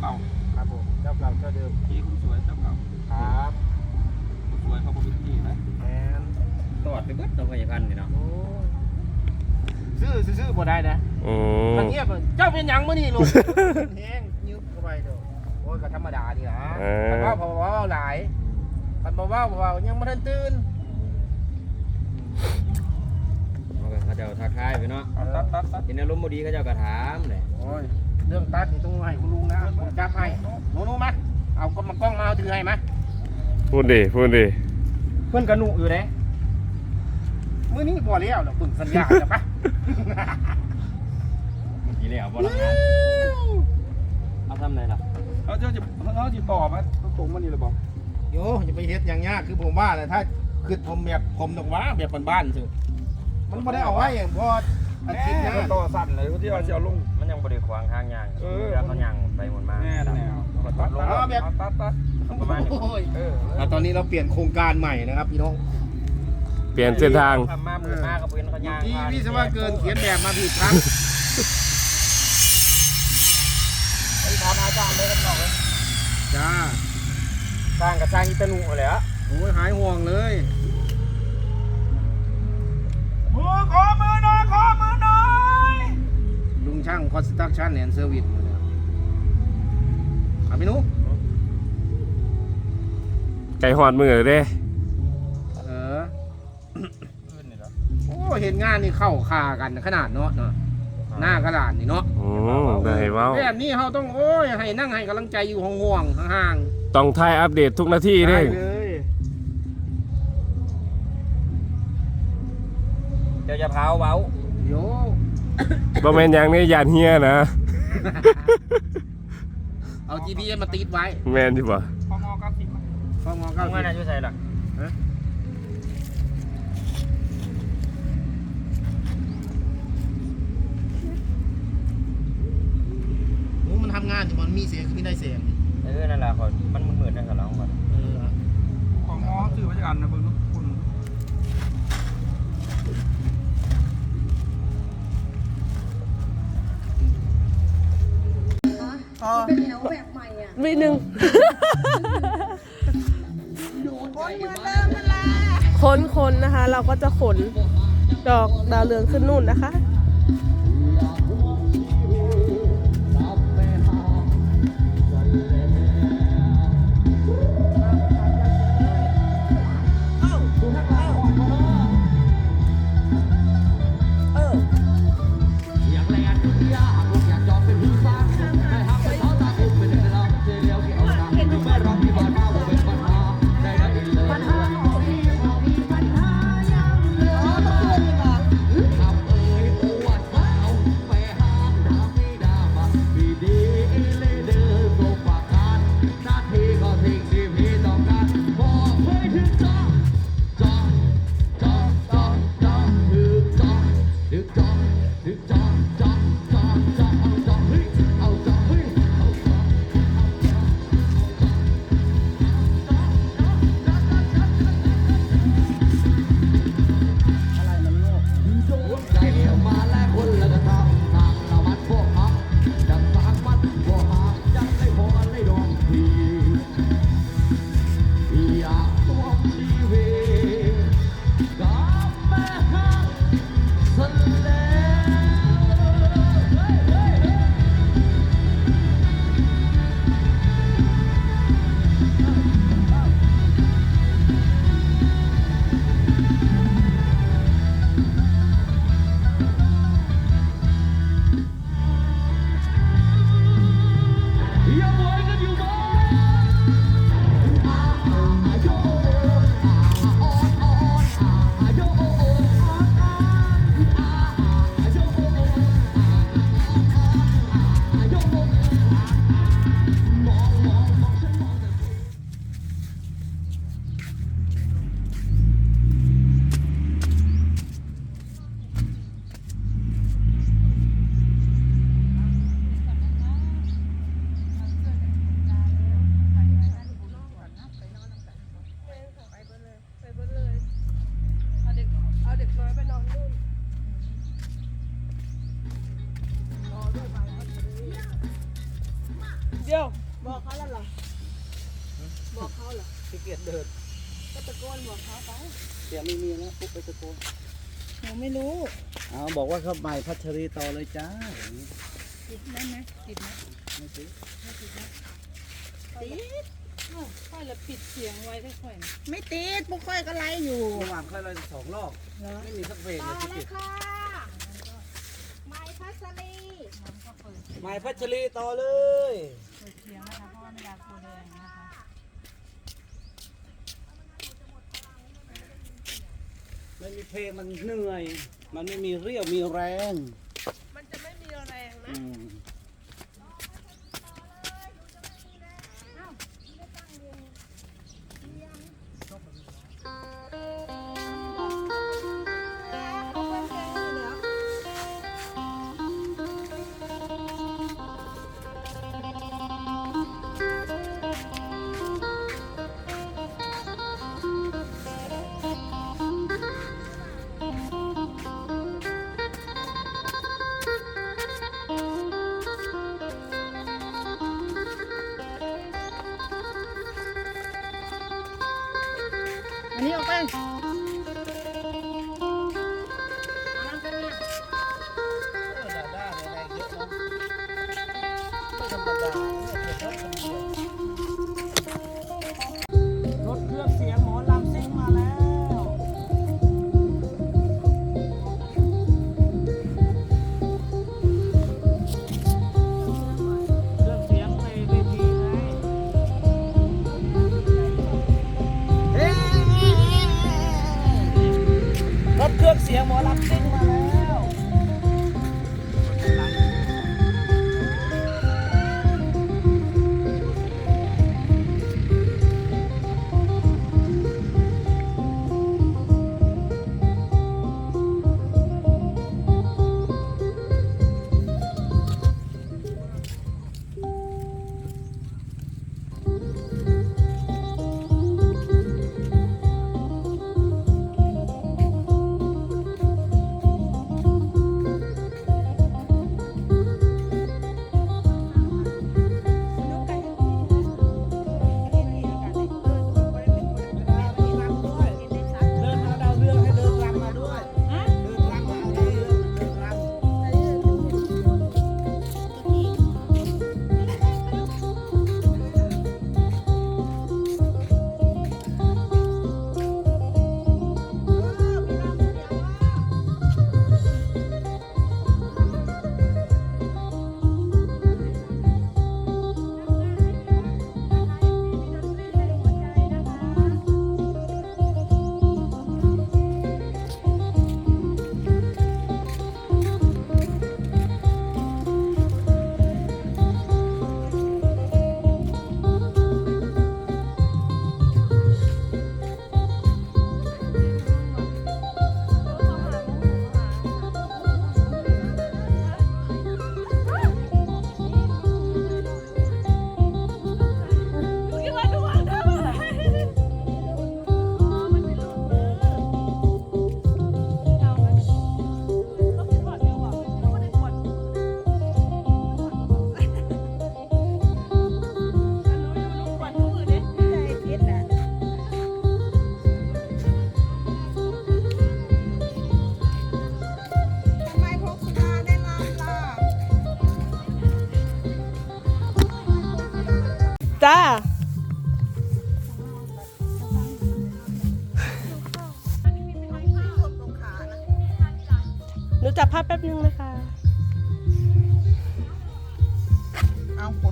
เก่าครับผมเจ้าเก่าเจ้าเดิมที่คุณสวยเจ้าเก่าครับคุณสวยเขาบอกเป็นที่นะแมนตอดไปเบิดเราพยาพันธ์นี่เนาะโอ้ยซื้อซื้อซื้อบ่ได้นะอืมมันเงียบเจ้าเป็นหยังมื้อนี่ลูกแห้งยืบเข้าไปเด้อโอ้ยก็ธรรมดานี่ล่ะเอคันอว่าพอเว้าหลายคันบ่เว้าบ่เว้ายังบ่ทันตื่นเขาก็เขาเจ้าทักทายไปเนาะเอาตัดตัดตัดเห็นอารมณ์บ่ดีเขาเจ้าก็ถามเลยโอ้ย เรื่องตัดนี่ต้องให้คุณลุงนะผมจับให้หนูๆมาเอากล้องมากล้องมาเอาถือให้มาพูดดิพูดดิเพิ่นก็หนุอยู่เด้มื้อนี้บ่แล้วดอกเบิ่งสัญญาณแล้วปะทีแล้วบ่ละงานเอาทำไรล่ะเขาจะจะเขาจะต่อไหมตรงมันนี่เลยบอกโยจะไปเฮ็ดอย่างยากคือผมว่าแหละถ้าคือผมแบบผมต้องว่าแบบบ้านๆซื่อมันบ่ได้เอาไว้อย่างพออาทิตย์หน้าต่อสั่นเลยที่ว่าจะเอาลงมัน ยังบ่ได้ขวางทางย่างเออ แล้วเขาย่างไปหมดมาแน่แน่ตัดตัดตัดตัดประมาณนี้โอ้ยเอออะตอนนี้เราเปลี่ยนโครงการใหม่นะครับพี่น้องเปลี่ยนเส้นทาง ทำมาหมื่นห้าก็เป็นเขาย่างที่วิศวะเกินเขียนแบบมาผิดครับ ไอ้ทำอาจารย์เลยกันหน่อยจ้า สร้างกับสร้างอิตานุเลยอะโอ้ยหายห่วงเลยมือขอมือหน่อยขอมือหน่อยลุง ช่างคอนสตรักชั่นแอนด์เซอร์วิสอะพี่หนุไก่หอดมือเด้เออโอ้เห็นงานนี่เข้าคากันขนาดเนาะเนาะหน้ากระดานนี่เนาะอืมได้เว้าแบบนี้เขาต้องโอ้ยให้นั่งให้กำลังใจอยู่ห่วงๆห่างต้องทายอัปเดตทุกนาทีๆเด้เลยเจ้าจะเผาเว้าโย บ่แม่นหยังนี่ยานเฮียนะ เอา GPS มาติดไว้แม่นสิบ่พองอเก้าสิบข้องอทำเก้างานอายุใส่ล่ะโอ้มันทำงานอยู่มันมีเสียงคือไม่ได้เสียงเออนั่นแหละขอมันมืดๆนั่นก็ร้องก่อนเออ ของงอซื้อมาจากอันนะเบิ่งลู กคุณเป็นแนวแบบใหม่อะวีหนึ่งคนเหมือนเดิมนั่นแหละ ขนคนนะคะ เราก็จะขนดอกดาวเรืองขึ้นนู่นนะคะ ดี๋ยว บอกเขาแล้วเหรอ บอกเขาเหรอขี้เกียจเดินก็ตะโกนบอกเขาไปเสียงไม่มีนะปุ๊บไปตะโกนหนูไม่รู้เอาบอกว่าเขาใหม่พัชรีต่อเลยจ้าอย่างนี้ติดได้ไหมติดไหมไม่ติดติดค่อยละปิดเสียงไว้ได้ค่อยนะไม่ติดพวกค่อยก็ไล่อยู่ระหว่างค่อยเราสองรอบไม่มีสักเพลงต่เลอยเลที่ยติดค่ะไม้พัสลี ใหม่พัชรีต่อเลย เปิดเสียงนะคะเพราะว่าไม่อยากกลัวแดงนะคะไม่มีเพลงมันเหนื่อย มันไม่มีเรี่ยวมีแรง มันจะไม่มีแรงนะ อืม อันออกไปเออดาด้าแรงเยอะเนาะไม่ธรรมดา สียงหมอลำ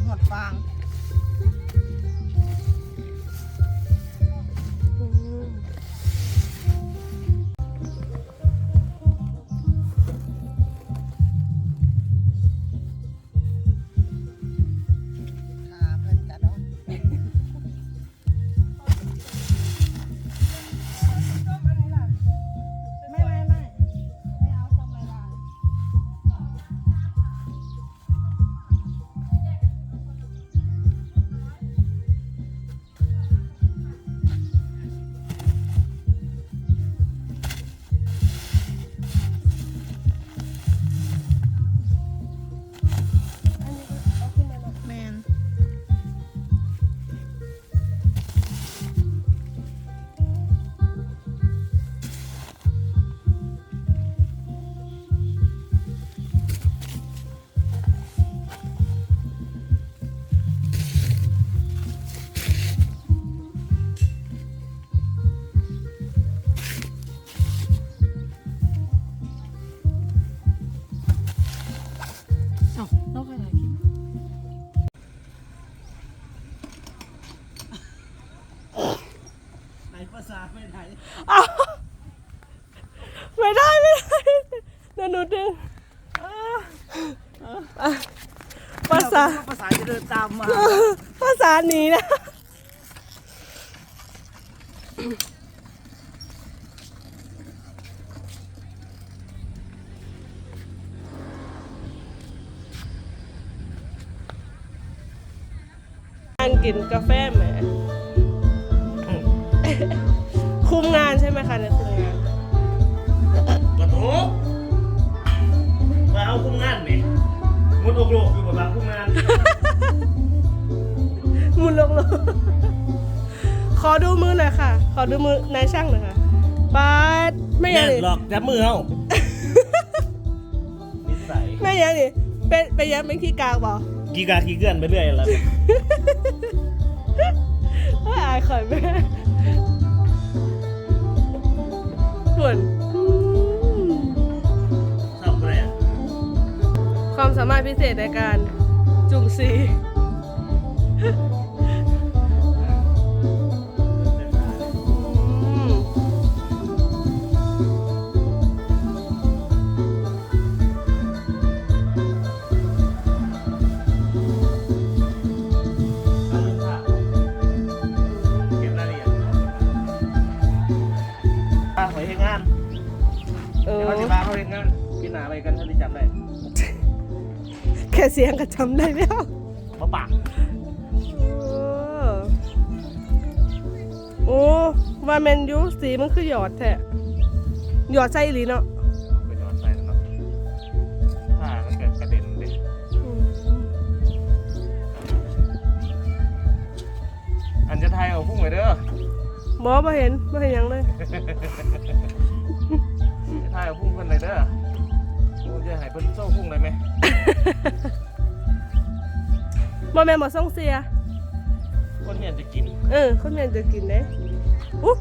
หมดฟาง ใไนภาษาไม่ไหนอ้าไม่ได้ไม่ได้เดหนูดึงภาษา ภาษาจะเดินตามมา ภาษาหนีนะ กินกาแฟแหมคุมงานใช่ไหมคะเนี่ยคุมงานกระโถมาเอาคุ้มงานนี่มุดอกโลกอยู่กับบางคุ้มงาน มุนลงลงขอดูมือหน่อยค่ะ ขอดูมือนายช่างหน่อยค่ะปาดไม่ยังนี่หลอกจับมือเฮานิสัยไม่ยังนี่เป็นเป็นยังเป็นขี้กากเปล่า กีกากีเกื่อนไปเรื่อยแล้วเฮ้ยอายข่อยแม่ส่วนอืมชอบอะไรอะความสามารถพิเศษในการจุ่มสี กินหนาอะไรกันถ้าได้จำได้แค่เสียงก็จำได้แล้วมาปากเออโอ้ว่าแมนยูสีมันคือหยอดแท้หยอดใส่อีหลีเนาะไปนอนใส่แล้วเนาะผ้ามันเกิดกระเด็นเลยอืมอันจะทายเอาพุ่งไปเด้อ บอมาเห็นมาเห็นหยังเลย จะทายเอาพุ่งเพิ่นเลยเด้อกูจะให้ เพิ่นโซ่พุ่งเลยไหมบอแมนบอส่งเสียคนเห็นจะกิน เออคนแมนจะกินเด้อุ๊